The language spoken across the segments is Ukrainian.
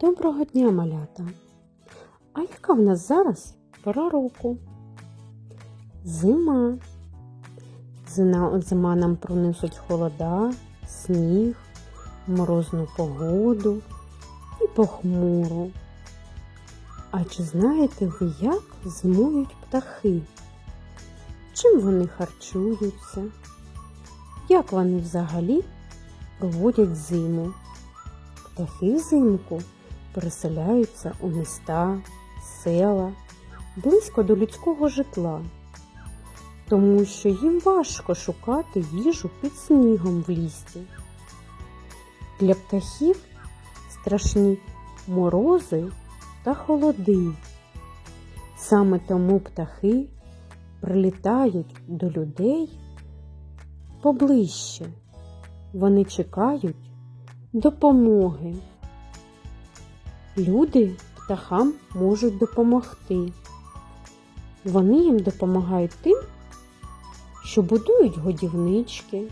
Доброго дня, малята! А яка в нас зараз пора року? Зима. Зина, зима нам пронесуть холода, сніг, морозну погоду і похмуру. А чи знаєте ви, як зимують птахи? Чим вони харчуються? Як вони взагалі проводять зиму? Птахи взимку переселяються у міста, села, близько до людського житла, тому що їм важко шукати їжу під снігом в лісі. Для птахів страшні морози та холоди. Саме тому птахи прилітають до людей поближче. Вони чекають допомоги. Люди птахам можуть допомогти. Вони їм допомагають тим, що будують годівнички,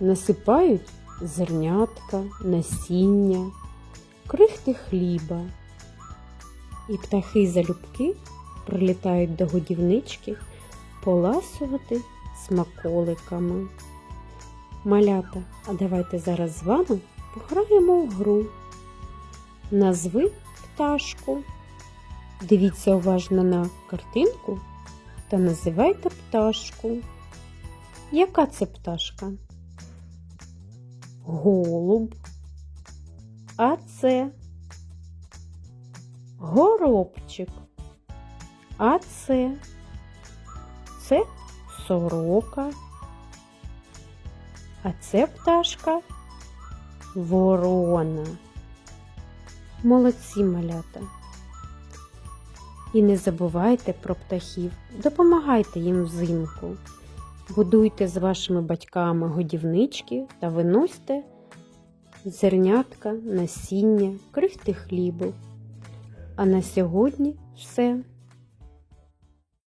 насипають зернятка, насіння, крихти хліба. І птахи залюбки прилітають до годівнички поласувати смаколиками. Малята, а давайте зараз з вами пограємо в гру. Назви пташку. Дивіться уважно на картинку та називайте пташку. Яка це пташка? Голуб. А це горобчик. А це це сорока. А це пташка ворона. Молодці малята. І не забувайте про птахів, допомагайте їм взимку. Будуйте з вашими батьками годівнички та виносьте зернятка, насіння, крихти хлібу. А на сьогодні все.